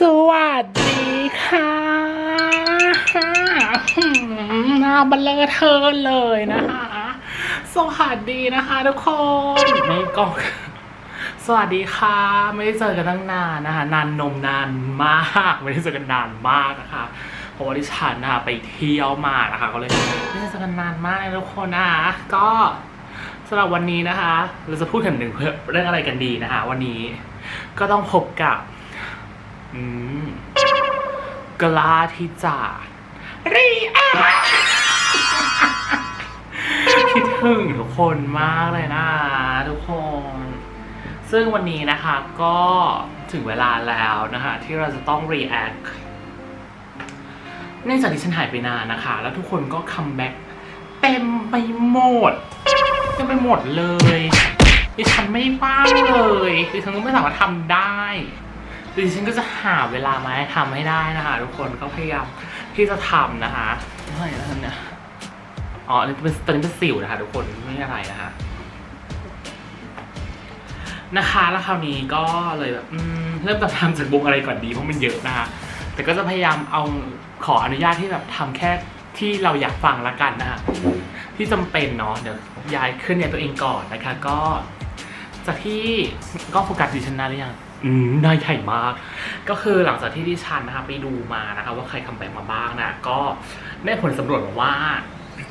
สวัสดีค่ะหน้าบันเลอเธอเลยนะคะ สวัสดีนะคะทุกคนไม่กล้องสวัสดีค่ะ ไม่ได้เจอกันตั้งนานนะคะ นานนมนานมาก ไม่ได้เจอกันนานมากนะคะเพราะว่าดิฉันนะคะไปเที่ยวมานะคะก็เลยไม่ได้เจอกันนานมากเลยทุกคนนะคะก็สำหรับวันนี้นะคะ เราจะพูดกันถึงเรื่องอะไรกันดีนะคะ วันนี้ก็ต้องพบกับ อืมกล้าที่จะรีแอคคิดถึงทุกคนมากเลยนะ ทุกคน ซึ่งวันนี้นะคะก็ถึงเวลาแล้วนะคะ ที่เราจะต้องรีแอคเนื่องจากที่ฉันหายไปนานนะคะ แล้วทุกคนก็คัมแบ็กเต็มไปหมดเต็มไปหมดเลยดิฉันไม่ได้ว่างเลยดิฉันก็ไม่สามารถทำได้ ดิฉันก็จะหาเวลามาให้ทำให้ได้นะคะทุกคนก็พยายามที่จะทำนะคะไม่แล้วเนี่ยอ๋ออันนี้เป็นตอนนี้เป็นสิวนะคะ ทุกคนไม่อะไรนะคะนะคะแล้วคราวนี้ก็เลยแบบอืมเริ่มจะทำจากวงอะไรก่อนดีเพราะมันเยอะนะคะแต่ก็จะพยายามเอาขออนุญาตที่แบบทำแค่ที่เราอยากฟังละกันนะคะที่จำเป็นเนาะเดี๋ยวย้ายขึ้นเนี่ยตัวเองก่อนนะคะ ก็จากที่ก็โฟกัสดิฉันได้หรือยัง อืมน่าใหญ่มาก ก็คือหลังจากที่ดิฉันนะคะไปดูมานะคะ ว่าใครคัมแบ็กมาบ้างนะก็ได้ผลสำรวจมาว่า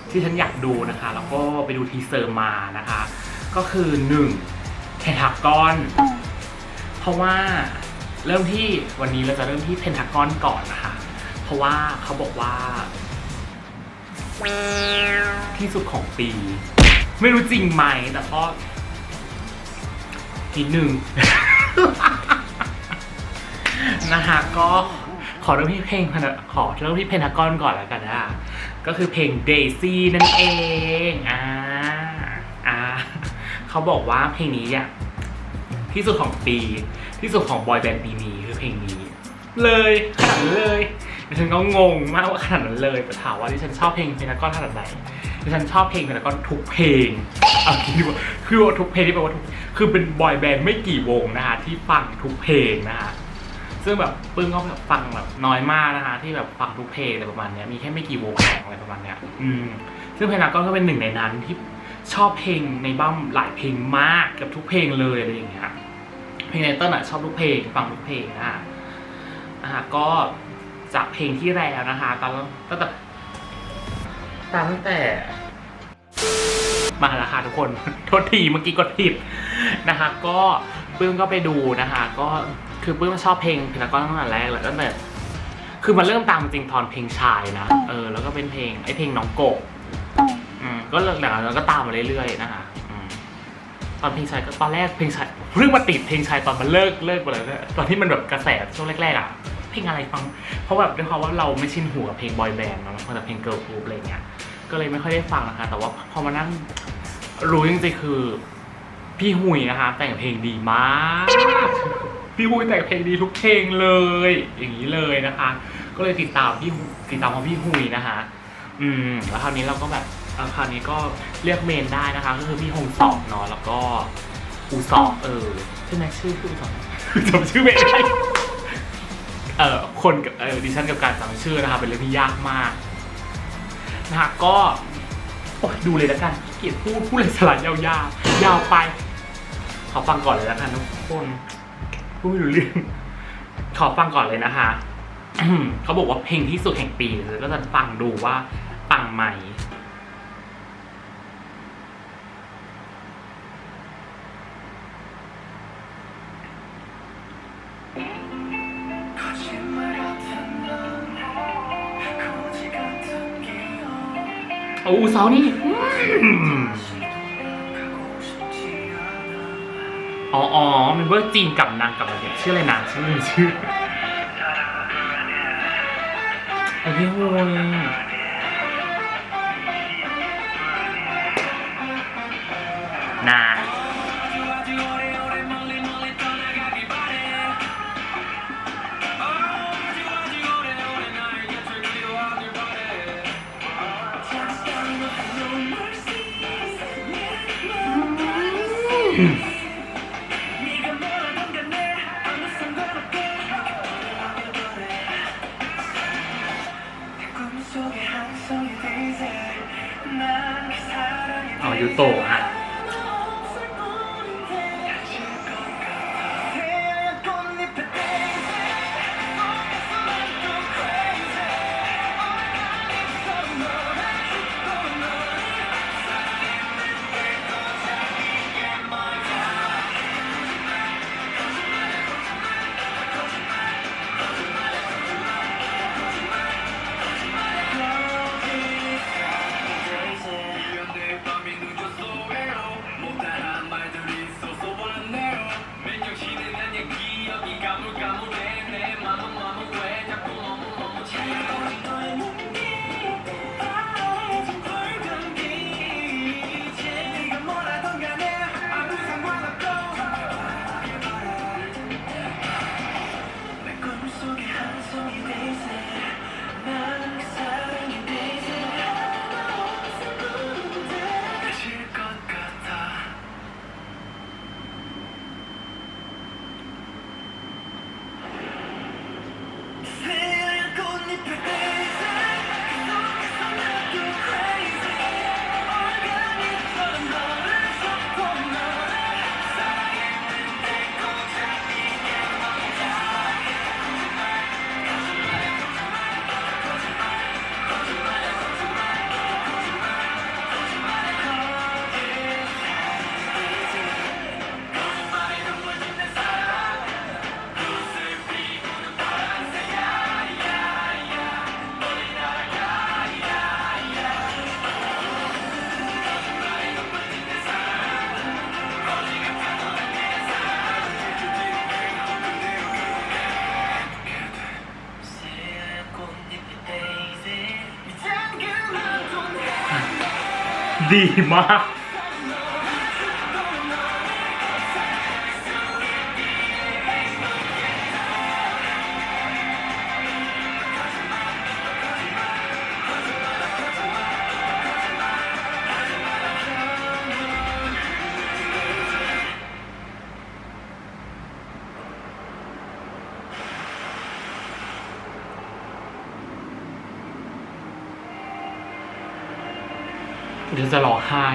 ที่ฉันอยากดูนะคะ แล้วก็ไปดูทีเซอร์มานะคะ ก็คือหนึ่งเพนทากอนเพราะว่าเริ่มที่วันนี้เราจะเริ่มที่เพนทากอนก่อนนะคะ เพราะว่าเขาบอกว่า ที่สุดของปี ไม่รู้จริงไหมแต่ก็นิดนึง นะคะก็ขอเริ่มที่เพลงพนขอเริ่มที่เพนทากอนก่อนแล้วกันนะก็คือเพลง Daisy นั่นเองอ่าอ่าเขาบอกว่าเพลงนี้อะที่สุดของปี ที่สุดของบอยแบนด์ปีนี้คือเพลงนี้ เลยขนาดนั้นเลยดิฉันก็งงมากว่าขนาดนั้นเลยแต่ถามว่าดิฉันชอบเพลงเพนทากอนขนาดไหน ดิฉันชอบเพลงเพนทากอนทุกเพลงเอาคิดดูว่าคือว่าทุกเพลงที่แปลว่าทุกคือเป็นบอยแบนด์ไม่กี่วงนะคะที่ฟังทุกเพลงนะคะซึ่งแบบปึ้งก็แบบฟังแบบน้อยมากนะคะที่แบบฟังทุกเพลงอะไรประมาณเนี้ยมีแค่ไม่กี่วงของอะไรประมาณเนี้ยอืมซึ่งเพลงนักก็เป็นหนึ่งในนั้นที่ชอบเพลงในบั้มหลายเพลงมากกับทุกเพลงเลยอะไรอย่างเงี้ยเพลงในต้นอะชอบทุกเพลงฟังทุกเพลงนะอ่าก็จากเพลงที่แล้วนะคะตอนตั้งแต่ตั้งแต่ มาแล้วค่ะทุกคน โทษทีเมื่อกี้กดผิดนะคะ ก็ปื้มก็ไปดูนะคะ ก็คือปื้มชอบเพลงพินากอนตั้งแต่แรกเลยตั้งแต่คือมันเริ่มตามจริงตอนเพลงชายนะเออแล้วก็เป็นเพลงไอเพลงน้องโกะอืมก็หลังจากนั้นก็ตามมาเรื่อยๆนะคะตอนเพลงชายก็ตอนแรกเพลงชายเพิ่งมาติดเพลงชายตอนมันเลิกเลิกไปแล้วตอนที่มันแบบกระแสช่วงแรกๆอะเพลงอะไรฟังเพราะแบบด้วยความว่าเราไม่ชินหูกับเพลงบอยแบนด์เนาะเราฟังแต่เพลงเกิร์ลกรุ๊ปอะไรเงี้ย ก็เลยไม่ค่อยได้ฟังนะคะ แต่ว่าพอมานั่งรู้จริงๆคือ พี่หุยนะคะ แต่งเพลงดีมาก พี่หุยแต่งเพลงดีทุกเพลงเลย อย่างนี้เลยนะคะ ก็เลยติดตามพี่ติดตามของพี่หุยนะคะ อืมแล้วคราวนี้เราก็แบบอ่อคราวนี้ก็เรียกเมนได้นะคะ ก็คือพี่ฮงสอบเนาะแล้วก็อูสอบเออใช่ไหมชื่อชื่ออูสอบจำชื่อไม่ได้เออคนกับเออดิฉันกับการจำชื่อนะคะเป็นเรื่องที่ยากมาก นะคะก็โอ้ยดูเลยแล้วกันเกียรพูดพูดเลยสลัดยาวๆยาวไป ขอฟังก่อนเลยแล้วกันทุกคนพูดไม่รู้เรื่องขอฟังก่อนเลยนะคะเขาบอกว่าเพลงที่สุดแห่งปีเลยก็จะฟังดูว่าปังไหม โอ้เสานี่อ๋ออ๋อมันเวอร์จีนกับนางกับอะไรชื่ออะไรนางชื่อชื่อไอพี่ฮวยนา อ๋อายูโตฮะ ดีมากเดี๋ยวจะร้องไห้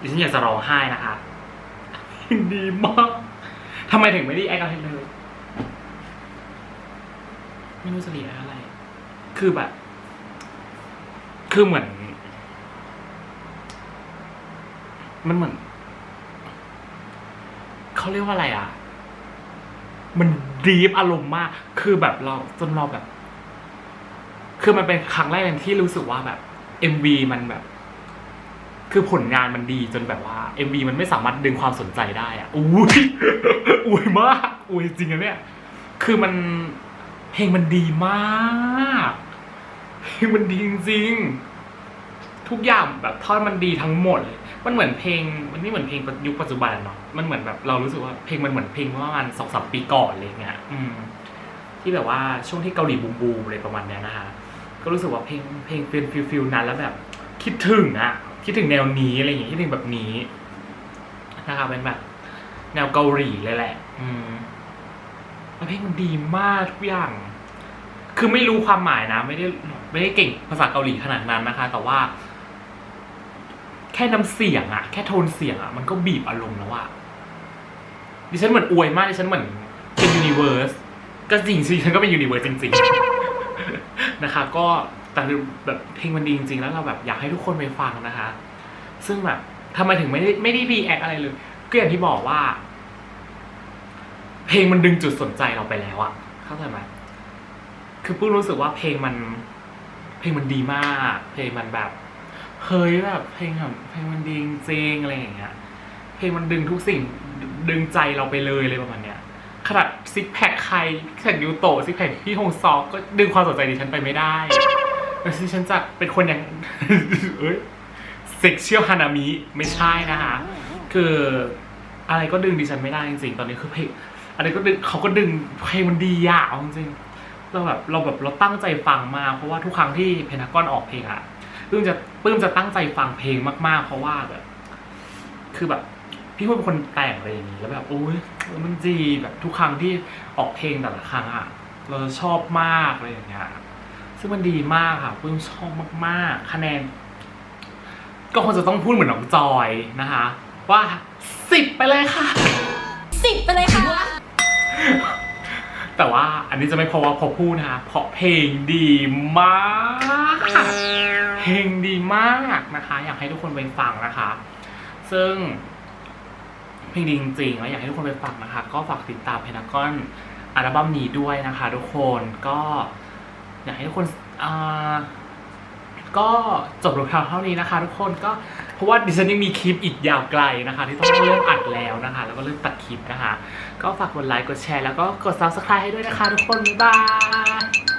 ดิฉันอยากจะร้องไห้นะคะดีมากทำไมถึงไม่ได้แอคอะไรเลยไม่รู้จะเรียอะไร คือแบบ คือเหมือน มันเหมือน เขาเรียกว่าอะไรอะ มันดีฟอารมณ์มาก คือแบบเราจนเราแบบ คือมันเป็นครั้งแรกที่รู้สึกว่าแบบ MV มันแบบ คือผลงานมันดีจนแบบว่า MV มันไม่สามารถดึงความสนใจได้อะอุ้ยอุ้ยมาก อุ้ยจริงอะเนี่ย คือมันเพลงมันดีมากเพลงมันดีจริงๆทุกอย่างแบบท่อนมันดีทั้งหมดเลย มันเหมือนเพลงมันไม่เหมือนเพลงยุคปัจจุบันเนาะมันเหมือนแบบเรารู้สึกว่าเพลงมันเหมือนเพลงเมื่อประมาณสองสามปีก่อนอะไรเงี้ยอืมที่แบบว่าช่วงที่เกาหลีบูมบูมอะไรประมาณเนี้ยนะคะก็รู้สึกว่าเพลงเพลงเป็นฟิลฟิลนั้นแล้วแบบ คิดถึงอะคิดถึงแนวนี้อะไรอย่างเงี้ยคิดถึงแบบนี้นะคะเป็นแบบแนวเกาหลีเลยแหละ อืมแล้วเพลงมันดีมากทุกอย่าง คือไม่รู้ความหมายนะ ไม่ได้ไม่ได้เก่งภาษาเกาหลีขนาดนั้นนะคะ แต่ว่า แค่น้ำเสียงอะแค่โทนเสียงอะมันก็บีบอารมณ์แล้วอะดิฉันเหมือนอวยมากดิฉันเหมือนเป็นยูนิเวอร์สก็จริงสิฉันก็เป็นยูนิเวอร์สจริงๆนะคะ ก็แต่แบบเพลงมันดีจริงๆ แล้วเราแบบอยากให้ทุกคนไปฟังนะคะ ซึ่งแบบทำไมถึงไม่ได้ไม่ได้รีแอคอะไรเลยก็อย่างที่บอกว่า เพลงมันดึงจุดสนใจเราไปแล้วอะเข้าใจไหมคือปุ้งรู้สึกว่าเพลงมัน เพลงมันดีมาก เพลงมันแบบ เฮ้ยแบบเพลงแบบเพลงมันดีจริงๆอะไรอย่างเงี้ย เพลงมันดึงทุกสิ่งดึงใจเราไปเลยเลยประมาณเนี้ยขนาดซิกแพคใครแข่งยูโตซิกแพคพี่ฮงซอกก็ดึงความสนใจดิฉันไปไม่ได้แล้วที่ฉันจะเป็นคนอย่าง เอ้ยเซ็กเชียลฮานามิไม่ใช่นะคะคืออะไรก็ดึงดิฉันไม่ได้จริงๆตอนนี้คือเพลงอะไรก็ดึงเขาก็ดึงเพลงมันดีอะเอาจริงเราแบบเราแบบเราตั้งใจฟังมาเพราะว่าทุกครั้งที่เพนากอนออกเพลงอะ ปลื้มจะปลื้มจะตั้งใจฟังเพลงมาก ๆ เพราะว่าแบบ คือแบบ พี่พูดเป็นคนแต่งอะไรอย่างนี้แล้วแบบโอ้ยมันดีแบบทุกครั้งที่ออกเพลงแต่ละครั้งอะเราจะชอบมากอะไรอย่างเงี้ยซึ่งมันดีมากค่ะปลื้มชอบมากๆ คะแนน ก็คงจะต้องพูดเหมือนน้องจอยนะคะ ว่าสิบไปเลยค่ะสิบไปเลยค่ะ แต่ว่าอันนี้จะไม่เพราะว่าพอพูดนะคะเพราะเพลงดีมากค่ะ เพลงดีมากนะคะ อยากให้ทุกคนไปฟังนะคะ ซึ่งเพลงดีจริงๆแล้วอยากให้ทุกคนไปฟังนะคะ ก็ฝากติดตามเพนากอนอัลบั้มนี้ด้วยนะคะ ทุกคนก็อยากให้ทุกคนอ่าก็จบลงเท่านี้นะคะ ทุกคนก็เพราะว่าดิฉันยังมีคลิปอีกยาวไกลนะคะ ที่ต้องเริ่มอัดแล้วนะคะ แล้วก็เริ่มตัดคลิปนะคะ ก็ฝากกดไลค์กดแชร์แล้วก็กด subscribe ให้ด้วยนะคะ ทุกคนบ๊ายบาย